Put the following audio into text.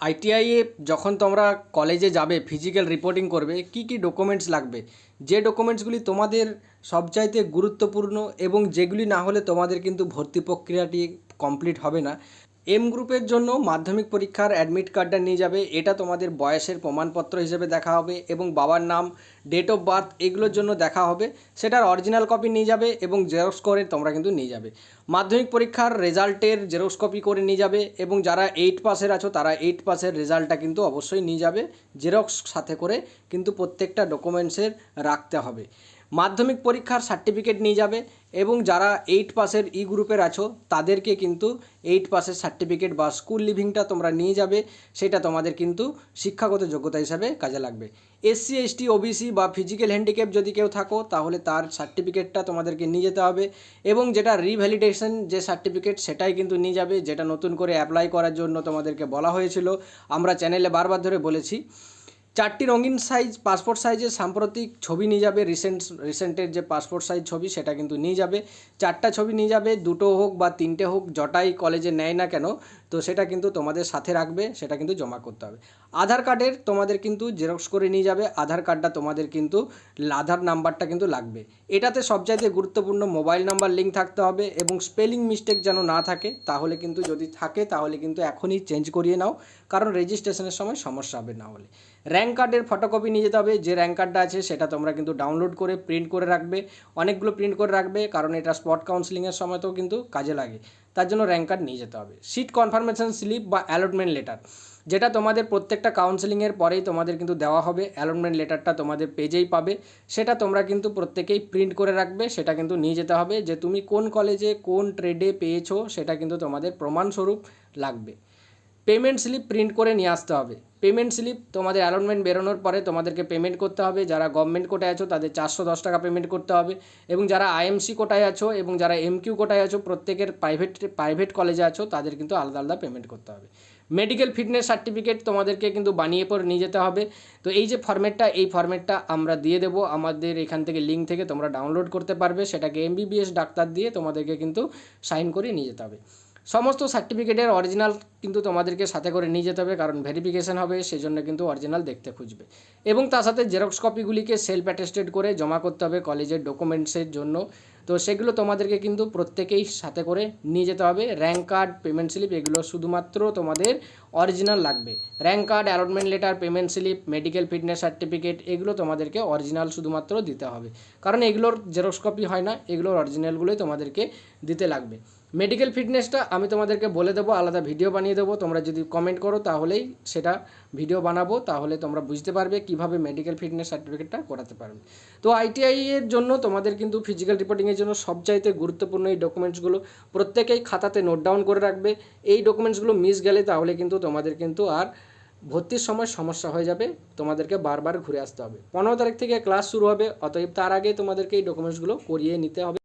আইটিআইয়ে যখন তোমরা কলেজে যাবে ফিজিক্যাল রিপোর্টিং করবে, কি কি ডকুমেন্টস লাগবে? যে ডকুমেন্টসগুলি তোমাদের সবচাইতে গুরুত্বপূর্ণ এবং যেগুলি না হলে তোমাদের কিন্তু ভর্তি প্রক্রিয়াটি কমপ্লিট হবে না। এম গ্রুপের জন্য মাধ্যমিক পরীক্ষার অ্যাডমিট কার্ডটা নিয়ে যাবে। এটা তোমাদের বয়সের প্রমাণপত্র হিসেবে দেখা হবে এবং বাবার নাম ডেট অফ বার্থ এগুলোর জন্য দেখা হবে। সেটার অরিজিনাল কপি নিয়ে যাবে এবং জেরক্স করে তোমরা কিন্তু নিয়ে যাবে। মাধ্যমিক পরীক্ষার রেজাল্টের জেরক্স কপি করে নিয়ে যাবে এবং যারা এইট পাসের আছো, তারা এইট পাসের রেজাল্টটা কিন্তু অবশ্যই নিয়ে যাবে। জেরক্স সাথে করে কিন্তু প্রত্যেকটা ডকুমেন্টসের রাখতে হবে। মাধ্যমিক পরীক্ষার সার্টিফিকেট নিয়ে যাবে এবং যারা এইট পাসের ই গ্রুপের আছো, তাদেরকে কিন্তু এইট পাসের সার্টিফিকেট বা স্কুল লিভিংটা তোমরা নিয়ে যাবে, সেটা তোমাদের কিন্তু শিক্ষাগত যোগ্যতা হিসাবে কাজে লাগবে। এসসি এসটি ওবিসি বা ফিজিক্যাল হ্যান্ডিক্যাপ যদি কেউ থাকো, তাহলে তার সার্টিফিকেটটা তোমাদেরকে নিয়ে যেতে হবে এবং যেটা রিভ্যালিডেশন যে সার্টিফিকেট সেটাই কিন্তু নিয়ে যাবে, যেটা নতুন করে অ্যাপ্লাই করার জন্য তোমাদেরকে বলা হয়েছিল। আমরা চ্যানেলে বারবার ধরে বলেছি চারটি রঙিন সাইজ পাসপোর্ট সাইজের সাম্প্রতিক ছবি নিয়ে যাবে রিসেন্ট রিসেন্টের যে পাসপোর্ট সাইজ ছবি সেটা কিন্তু নিয়ে যাবে। চারটা ছবি নিয়ে যাবে, দুটো হোক বা তিনটে হোক জটাই কলেজে নেয় না কেন, তো সেটা কিন্তু তোমাদের সাথে রাখবে, সেটা কিন্তু জমা করতে হবে। আধার কার্ডের তোমাদের কিন্তু জেরক্স করে নিয়ে যাবে। আধার কার্ডটা তোমাদের কিন্তু আধার নাম্বারটা কিন্তু লাগবে। এটাতে সবচাইতে গুরুত্বপূর্ণ মোবাইল নাম্বার লিঙ্ক থাকতে হবে এবং স্পেলিং মিস্টেক যেন না থাকে, তাহলে কিন্তু যদি থাকে, তাহলে কিন্তু এখনই চেঞ্জ করিয়ে নাও। কারণ রেজিস্ট্রেশনের সময় সমস্যা হবে না হলে। র্যাঙ্ক কার্ডের ফটোকপি নিয়ে যেতে হবে। যে র্যাঙ্ক কার্ডটা আছে, সেটা তোমরা কিন্তু ডাউনলোড করে প্রিন্ট করে রাখবে। অনেকগুলো প্রিন্ট করে রাখবে, কারণ এটা স্পট কাউন্সিলিংয়ের সময়তেও কিন্তু কাজে লাগে। তার জন্য র্যাঙ্ক কার্ড নিয়ে যেতে হবে। সিট কনফার্মেশন স্লিপ বা অ্যালটমেন্ট লেটার যেটা তোমাদের প্রত্যেকটা কাউন্সেলিংয়ের পরেই তোমাদের কিন্তু দেওয়া হবে অ্যালটমেন্ট লেটারটা তোমাদের পেজেই পাবে। সেটা তোমরা কিন্তু প্রত্যেকেই প্রিন্ট করে রাখবে, সেটা কিন্তু নিয়ে যেতে হবে যে তুমি কোন কলেজে কোন ট্রেডে পেয়েছ, সেটা কিন্তু তোমাদের প্রমাণস্বরূপ লাগবে। পেমেন্ট স্লিপ প্রিন্ট করে নিয়ে আসতে হবে। পেমেন্ট স্লিপ তোমাদের অ্যালটমেন্ট বেরোনোর পরে তোমাদেরকে পেমেন্ট করতে হবে। যারা গভর্নমেন্ট কোটায় আছো তাদের চারশো দশ টাকা পেমেন্ট করতে হবে এবং যারা আইএমসি কোটায় আছো এবং যারা এমকিউ কোটায় আছো প্রত্যেকের প্রাইভেট প্রাইভেট কলেজে আছো তাদের কিন্তু আলাদা আলাদা পেমেন্ট করতে হবে। মেডিকেল ফিটনেস সার্টিফিকেট তোমাদেরকে কিন্তু বানিয়ে পরে নিয়ে যেতে হবে। তো এই যে ফর্মেটটা এই ফর্মেটটা আমরা দিয়ে দেবো। আমাদের এখান থেকে লিঙ্ক থেকে তোমরা ডাউনলোড করতে পারবে। সেটাকে এমবিবিএস ডাক্তার দিয়ে তোমাদেরকে কিন্তু সাইন করে নিয়ে যেতে হবে। সমস্ত সার্টিফিকেটের অরিজিনাল কিন্তু তোমাদেরকে সাথে করে নিয়ে যেতে হবে, কারণ ভেরিফিকেশন হবে সেই জন্য কিন্তু অরিজিনাল দেখতে খুঁজবে। এবং তার সাথে জেরক্স কপিগুলিকে সেলফ অ্যাটেস্টেড করে জমা করতে হবে কলেজের ডকুমেন্টসের জন্য। তো সেগুলো তোমাদেরকে কিন্তু প্রত্যেকেই সাথে করে নিয়ে যেতে হবে। র্যাঙ্ক কার্ড পেমেন্ট স্লিপ এগুলো শুধুমাত্র তোমাদের অরিজিনাল লাগবে। Rank card allotment letter payment slip medical fitness certificate এগুলো তোমাদেরকে অরিজিনাল শুধুমাত্র দিতে হবে। কারণ এগুলোর জেরক্স কপি হয় না, এগুলোর অরিজিনালগুলোই তোমাদেরকে দিতে লাগবে। মেডিকেল ফিটনেসটা আমি তোমাদেরকে বলে দেবো, আলাদা ভিডিও বানিয়ে দেবো। তোমরা যদি কমেন্ট করো, তাহলেই সেটা ভিডিও বানাবো, তাহলে তোমরা বুঝতে পারবে কীভাবে মেডিকেল ফিটনেস সার্টিফিকেটটা করাতে পারবে তো আইটিআই এর জন্য তোমাদের কিন্তু ফিজিক্যাল রিপোর্টিংয়ের জন্য সবচাইতে গুরুত্বপূর্ণ এই ডকুমেন্টসগুলো প্রত্যেকেই খাতাতে নোট ডাউন করে রাখবে। এই ডকুমেন্টসগুলো মিস গেলে তাহলে কিন্তু তোমাদের কিন্তু আর ভর্তির সময় সমস্যা হয়ে যাবে। তোমাদেরকে বারবার ঘুরে আসতে হবে। পনেরো তারিখ থেকে ক্লাস শুরু হবে, অতএব তার আগে তোমাদেরকে এই ডকুমেন্টসগুলো করিয়ে নিতে হবে।